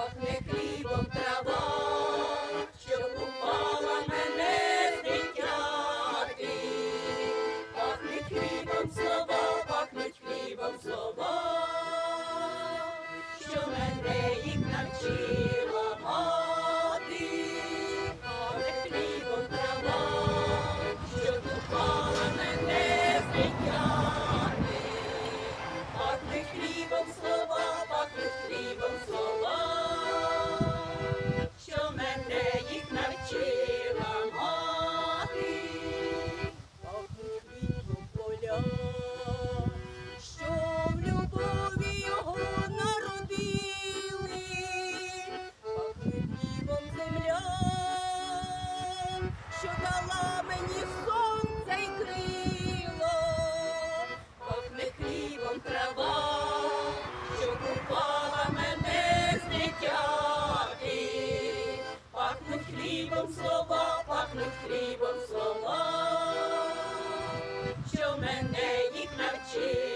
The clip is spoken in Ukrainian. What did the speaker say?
пахне хлібом трава, що купала мене з дитяти, пахне хлібом. Jesus.